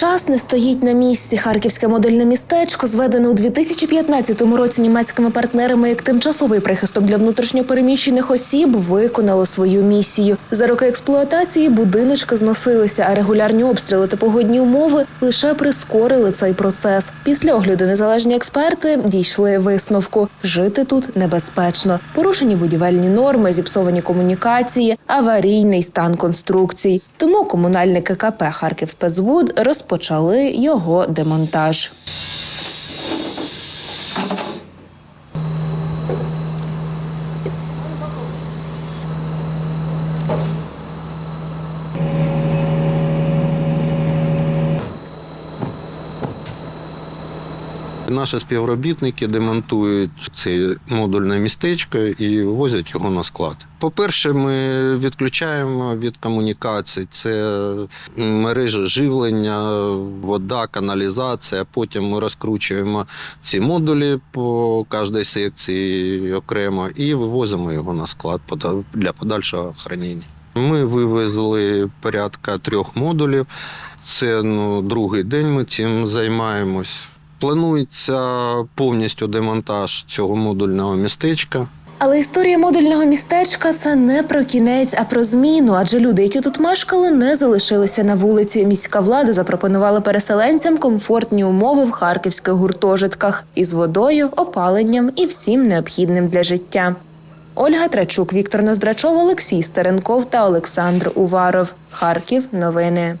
Час не стоїть на місці. Харківське модульне містечко, зведене у 2015 році німецькими партнерами як тимчасовий прихисток для внутрішньопереміщених осіб, виконало свою місію. За роки експлуатації будиночки зносилися, а регулярні обстріли та погодні умови лише прискорили цей процес. Після огляду незалежні експерти дійшли висновку: жити тут небезпечно. Порушені будівельні норми, зіпсовані комунікації, аварійний стан конструкцій. Тому комунальники КП Харківспецбуд розпочали його демонтаж. Наші співробітники демонтують це модульне містечко і возять його на склад. По-перше, ми відключаємо від комунікацій. Це мережа живлення, вода, каналізація. Потім ми розкручуємо ці модулі по кожній секції окремо і вивозимо його на склад для подальшого хранення. Ми вивезли порядка трьох модулів. Це ну, другий день ми цим займаємось. Планується повністю демонтаж цього модульного містечка. Але історія модульного містечка це не про кінець, а про зміну. Адже люди, які тут мешкали, не залишилися на вулиці. Міська влада запропонувала переселенцям комфортні умови в харківських гуртожитках із водою, опаленням і всім необхідним для життя. Ольга Трачук, Віктор Ноздрачов, Олексій Стеренков та Олександр Уваров. Харків. Новини.